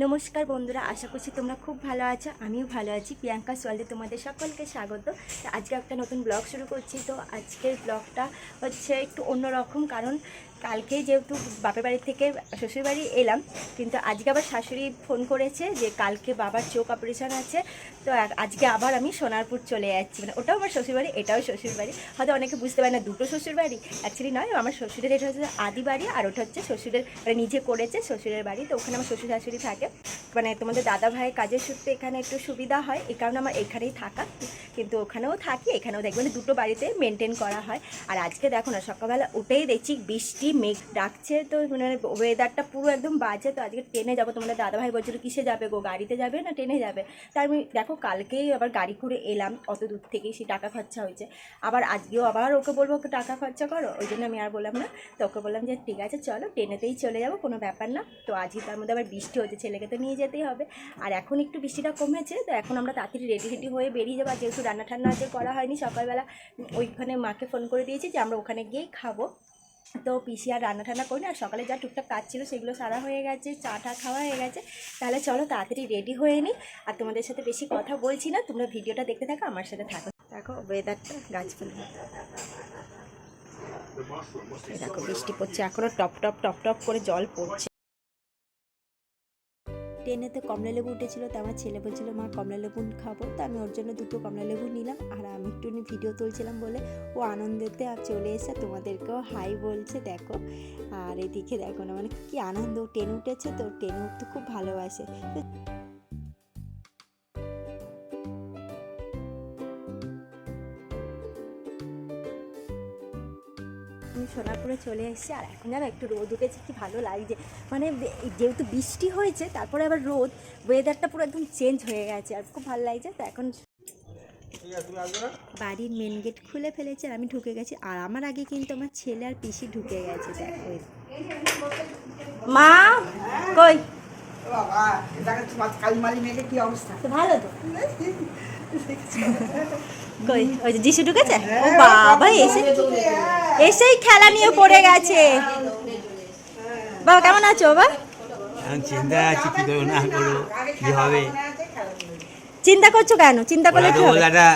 নমস্কার বন্ধুরা, আশা করছি তোমরা খুব ভালো আছো, আমিও ভালো আছি। প্রিয়াঙ্কা সোয়ালে তোমাদের সকলকে স্বাগত। আজকে একটা নতুন ব্লগ শুরু করছি। তো আজকের ব্লগটা হচ্ছে একটু অন্যরকম, কারণ কালকে যেহেতু বাপের বাড়ি থেকে শ্বশুর বাড়ি এলাম, কিন্তু আজকে আবার শাশুড়ি ফোন করেছে যে কালকে বাবার চোখ অপারেশন আছে, তো আজকে আবার আমি সোনারপুর চলে যাচ্ছি। মানে ওটাও আমার শ্বশুরবাড়ি এটাও শ্বশুরবাড়ি হয়তো অনেকে বুঝতে পারে না, দুটো শ্বশুরবাড়ি অ্যাকচুয়ালি নয় আমার শ্বশুরের, এটা হচ্ছে আদি বাড়ি আর ওটা হচ্ছে শ্বশুরের মানে নিজে করেছে শ্বশুরের বাড়ি। তো ওখানে আমার শ্বশুর শাশুড়ি থাকে। মানে তোমাদের দাদা ভাইয়ের কাজের সূত্রে এখানে একটু সুবিধা হয়, এই কারণে আমার এখানেই থাকা। কিন্তু ওখানেও থাকি, এখানেও দেখবেন দুটো বাড়িতে মেনটেন করা হয়। আর আজকে দেখো না, সকালবেলা উঠেই দেখছি বৃষ্টি মেঘ ডাকছে, তো মানে ওয়েদারটা পুরো একদম বাজে। তো আজকে ট্রেনে যাব। তোমাদের দাদা ভাই বলছিল, কিসে যাবে গো? গাড়িতে যাবে না ট্রেনে যাবে? তার আমি, দেখো, কালকেই আবার গাড়ি করে এলাম, অত দূর থেকেই সেই টাকা খরচা হয়েছে। আবার আজকেও আবার ওকে বলব, ওকে টাকা খরচা করো। ওই জন্য আমি আর বললাম না। তো ওকে বললাম যে, ঠিক আছে, চলো ট্রেনেতেই চলে যাব, কোনো ব্যাপার না। তো আজকে তার মধ্যে আবার বৃষ্টি হচ্ছে, ছেলেকে তো নিয়ে যেতেই হবে। আর এখন একটু বৃষ্টিটা কমেছে, তো এখন আমরা তাড়াতাড়ি রেডি রেডি হয়ে বেরিয়ে যাব। যেহেতু রান্না ঠান্না আজকে করা হয়নি সকালবেলা, ওইখানে মাকে ফোন করে দিয়েছি যে, আমরা ওখানে গিয়েই খাব। তো পিসি আর রান্না টান্না করি না সকালে যা টুকটাক কাজ ছিল সেগুলো সারা হয়ে গেছে, চা টা খাওয়া হয়ে গেছে। তাহলে চলো তাড়াতাড়ি রেডি হয়ে নিই আর তোমাদের সাথে বেশি কথা বলছি না, তোমরা ভিডিওটা দেখতে থাকো, আমার সাথে থাকো। দেখো ওয়েদারটা গাছপালা। দেখো বৃষ্টি পড়ছে এখনও টপ টপ টপ টপ করে জল পড়ছে। ট্রেনেতে কমলা লেবু উঠেছিল, তো আমার ছেলে বলছিল, মা, কমলা লেবু খাব। তো আমি ওর জন্য দুটো কমলা লেবু নিলাম, আর আমি একটু ভিডিও তুলছিলাম বলে ও আনন্দেতে আর চলে এসে তোমাদেরকেও হাই বলছে, দেখো। আর এদিকে দেখো না মানে কি আনন্দ ট্রেন উঠেছে, তো ট্রেনে উঠতে খুব ভালোবাসে। তো সোনারপুরে চলে এসেছি। আর এখন যেন একটু রোদ উঠেছে কি ভালো লাগছে। মানে যেহেতু বৃষ্টি হয়েছে তারপরে আবার রোদ ওয়েদারটা পুরো একদম চেঞ্জ হয়ে গেছে। আর খুব ভালো লাগছে তো এখন বাড়ির মেন গেট খুলে ফেলেছে আর আমি ঢুকে গেছি। আর আমার আগে কিন্তু আমার ছেলে আর পিসি ঢুকে গেছে দেখো। মা কই? বাবা এটাকে কালিমালি মেঘে কি অবস্থা? ভালো তো। কই ওই যে যিশু ঢুকেছে? ও বাবা এসে এসেই খেলা নিয়ে পড়ে গেছে। বাবা কেমন আছো বাবা? এখন আছি কি করব না করব কি হবে? চিন্তা করছ কেন? চিন্তা করলে কি হবে? ওলাটা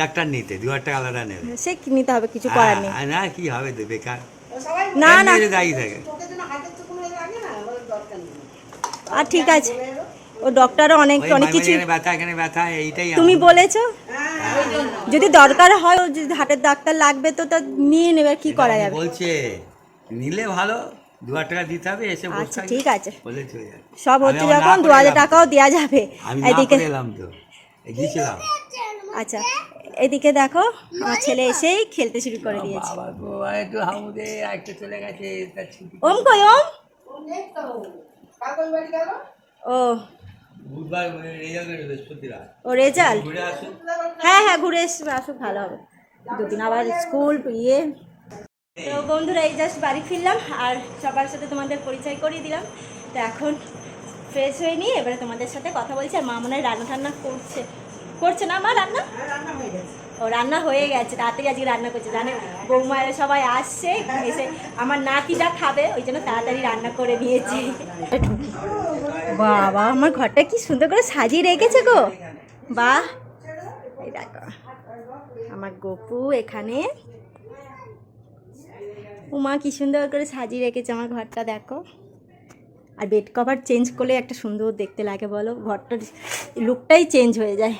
ডাক্তার নিতে দু হাজার টাকা আলাদা নেবে। সে কি নিতে হবে কিছু করার নেই। না কি হবে তো বেকার। না না। দায়ী থাকে। আর ঠিক আছে। ও ডক্টরও অনেক অনেক কিছু এখানে ব্যথা এখানে ব্যথা এইটাই তুমি বলেছ? যদি দরকার হয় ও যদি হাটের ডাক্তার লাগবে তো তা নিয়ে নেবে কি করা যাবে? বলছে নিলে ভালো দু হাজার টাকা দিতে হবে এসে আচ্ছা ঠিক আছে। সব হচ্ছে যখন দু হাজার টাকাও দেওয়া যাবে। এদিকে গিয়েছিলাম আচ্ছা এদিকে দেখো আমার ছেলে এসেই খেলতে শুরু করে দিয়েছে। বাবা গো একটু হামুদে একটা চলে গেছে তার ছুটি ওম কই ওম? ও। রেজাল্ট ও রেজাল্ট? হ্যাঁ হ্যাঁ ঘুরে এসে আসুক ভালো হবে। দুদিন আবার স্কুল ইয়ে। তো বন্ধুরা এই জাস্ট বাড়ি ফিরলাম আর সবার সাথে তোমাদের পরিচয় করিয়ে দিলাম। তো এখন ফ্রেশ হয়ে নিয়ে এবারে তোমাদের সাথে কথা বলছি আর মা মনে হয় রান্না টান্না করছে। করছে না মা রান্না? রান্না হয়ে গেছে। ও রান্না হয়ে গেছে, তাড়াতাড়ি আজকে রান্না করছে, জানে? বৌমা সবাই আসছে, এসে আমার নাতিটা খাবে, ওই জন্য তাড়াতাড়ি রান্না করে নিয়েছি। বাবা, আমার ঘরটা কি সুন্দর করে সাজিয়ে রেখেছে গো। বাহ, এই দেখো, আমার গপু এখানে। উমা কি সুন্দর করে সাজিয়ে রেখেছে আমার ঘরটা, দেখো। আর বেড কভার চেঞ্জ করলে একটা সুন্দর দেখতে লাগে, বলো? ঘরটার লুকটাই চেঞ্জ হয়ে যায়।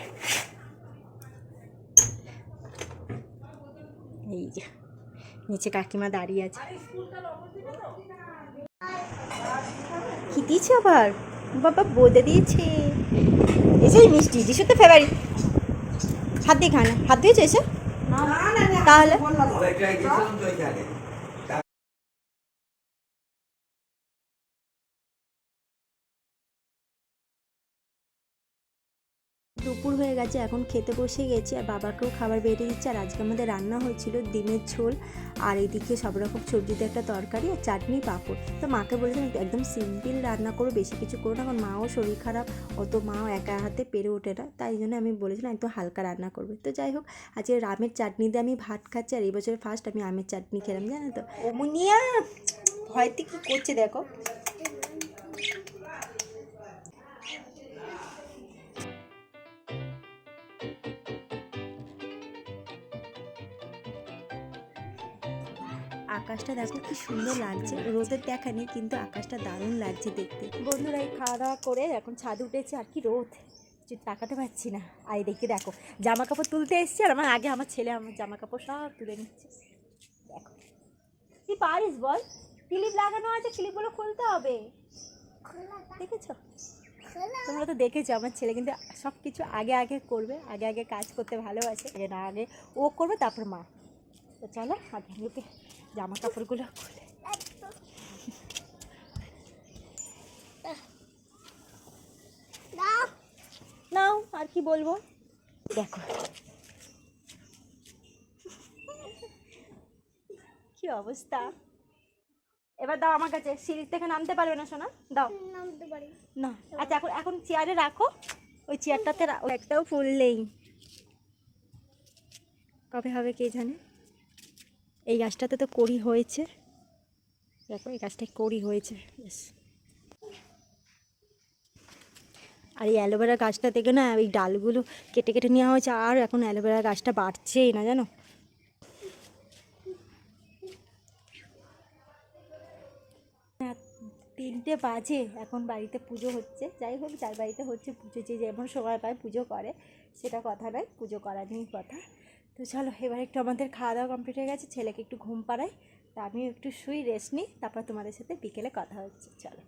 নিচে কাকিমা দাঁড়িয়ে আছে। কি দিয়েছে আবার? বাবা বোদে দিয়েছে। এসে মিষ্টি যিশু তো ফেভারিট হাত দিয়ে খায় না, হাত দিয়েছে এসে তাহলে? দুপুর হয়ে গেছে, এখন খেতে বসে গেছি আর বাবাকেও খাবার বেড়ে দিচ্ছে। আর আজকে আমাদের রান্না হয়েছিল ডিমের ঝোল আর এদিকে সব রকম সবজিতে একটা তরকারি আর চাটনি পাঁপড়। তো মাকে বলেছিলাম একদম সিম্পল রান্না করো, বেশি কিছু করো না, কারণ মাও শরীর খারাপ, অত মাও একা হাতে পেরে ওঠে না। তাই জন্য আমি বলেছিলাম একটু হালকা রান্না করবে। তো যাই হোক, আজকে আমের চাটনি দিয়ে আমি ভাত খাচ্ছি আর এই বছর ফার্স্ট আমি আমের চাটনি খেলাম, জানো তো? অমুনিয়া! ভয়তে কি করছে দেখো? আকাশটা দেখো কি সুন্দর লাগছে। রোদের দেখা নেই কিন্তু আকাশটা দারুণ লাগছে দেখতে। বন্ধুরা এই খাওয়া দাওয়া করে এখন ছাদ উঠেছে আর কি রোদ। তাকাতে পারছি না। আর দেখি দেখো। জামা কাপড় তুলতে এসছি আর আমার আগে আমার ছেলে আমার জামা কাপড় সব তুলে নিচ্ছে। দেখো। তুই পারিস বল? ক্লিপ লাগানো আছে ক্লিপগুলো খুলতে হবে। দেখেছ? তোমরা তো দেখেছ আমার ছেলে কিন্তু সব কিছু আগে আগে করবে আগে আগে কাজ করতে ভালোবাসে। না আগে ও করবে তারপর মা। তো চলো আগে লোকে জামা কাপড়গুলো খুলে। নাও আর কি বলব? দেখো। কি অবস্থা? এবার দাও আমার কাছে সিঁড়ি থেকে নামতে পারবে না শোনা দাও। নামতে পারি। না আচ্ছা এখন এখন চেয়ারে রাখো। ওই চেয়ারটাতে একটাও ফুল নেই। কবে হবে কে জানে? এই গাছটাতে তো কড়ি হয়েছে। দেখো এই গাছটায় কড়ি হয়েছে। বেশ আর এই অ্যালোভেরা গাছটা থেকে না ওই ডালগুলো কেটে কেটে নেওয়া হয়েছে আর এখন অ্যালোভেরা গাছটা বাড়ছেই না জানো? হ্যাঁ, তিনটে বাজে এখন বাড়িতে পুজো হচ্ছে। যাই হোক যার বাড়িতে হচ্ছে পুজো যে যেমন সময় পায় পুজো করে সেটা কথা নয় পুজো করা নিয়েই কথা। তো চলো, এবার একটু আমাদের খাওয়া দাওয়া কমপ্লিট হয়ে গেছে, ছেলেকে একটু ঘুম পাড়াই, তা আমিও একটু শুই রেস্ট নিই, তারপর তোমাদের সাথে বিকেলে কথা হচ্ছে, চলো।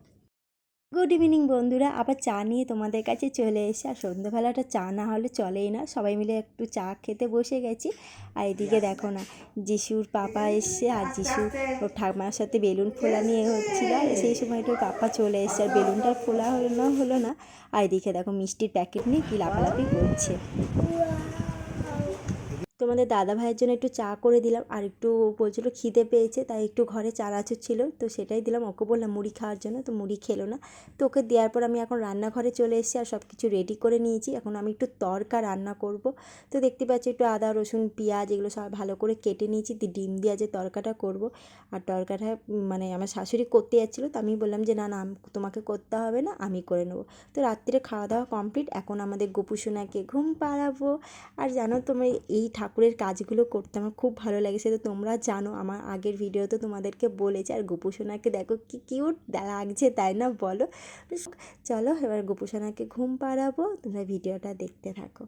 গুড ইভিনিং বন্ধুরা, আবার চা নিয়ে তোমাদের কাছে চলে এসে, আর সন্ধ্যেবেলাটা চা না হলে চলেই না, সবাই মিলে একটু চা খেতে বসে গেছি, আর এদিকে দেখো না, যিশুর পাপা এসছে, আর যিশু ওর ঠাকুমার সাথে বেলুন ফোলা নিয়ে হচ্ছিল, আর সেই সময়টা পাপা চলে এসছে, আর বেলুনটা ফোলা হলো না হলো না, আর এদিকে দেখো মিষ্টির প্যাকেট নিয়ে কি লাফালাফি করছে। তোমাদের দাদা ভাইয়ের জন্য একটু চা করে দিলাম। আর একটু বলছিল খিদে পেয়েছে, তাই একটু ঘরে চানাচুর ছিল। তো সেটাই দিলাম। ওকে বললাম, মুড়ি খাওয়ার জন্য? তো মুড়ি খেলো না। তো ওকে দেওয়ার পর আমি এখন রান্নাঘরে চলে এসেছি আর সব কিছু রেডি করে নিয়েছি। এখন আমি একটু তরকা রান্না করব। তো দেখতে পাচ্ছি একটু আদা, রসুন, পেঁয়াজ এগুলো সব ভালো করে কেটে নিয়েছি। ডিম দিয়ে যে তরকাটা করব। আর তরকাটা মানে আমার শাশুড়ি করতে যাচ্ছিল, তো আমি বললাম যে, না না তোমাকে করতে হবে না, আমি করে নেব। তো রাত্রিরে খাওয়া দাওয়া কমপ্লিট। এখন আমাদের গোপুসোনাকে ঘুম পাড়াবো। আর জানো তোমরা এই ঠাকুরের কাজগুলো করতে আমার খুব ভালো লাগে। সেটা তোমরা জানো, আমার আগের ভিডিওতে তোমাদেরকে বলেছি। আর গোপুসোনাকে দেখো কি কিউট লাগছে, তাই না বলো? চলো এবার গোপুসোনাকে ঘুম পাড়াবো, তোমরা ভিডিওটা দেখতে থাকো।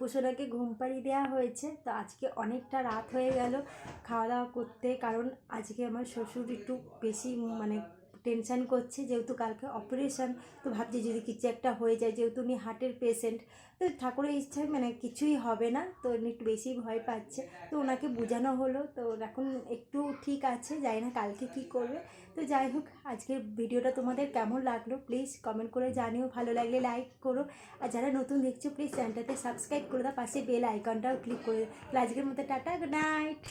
এখন গোপুসোনাকে ঘুম পাড়িয়ে দেওয়া হয়েছে। তো আজকে অনেকটা রাত হয়ে গেল খাওয়া দাওয়া করতে, কারণ আজকে আমার শ্বশুর একটু বেশি মানে টেনশান করছে, যেহেতু কালকে অপারেশন তো ভাবছি যদি কিছু একটা হয়ে যায়, যেহেতু উনি হার্টের পেশেন্ট তো ঠাকুরের ইচ্ছায় মানে কিছুই হবে না, তো একটু বেশি ভয় পাচ্ছে। তো ওনাকে বোঝানো হলো, তো এখন একটু ঠিক আছে, জানি না কালকে কি করবে। তো যাই হোক, আজকের ভিডিওটা তোমাদের কেমন লাগল? প্লিজ কমেন্ট করে জানিও, ভালো লাগলে লাইক করো। আর যারা নতুন দেখছ প্লিজ চ্যানেলটাতে সাবস্ক্রাইব করে দাও, পাশে বেল আইকনটাও ক্লিক করে। আজকের মতো টাটা গুড নাইট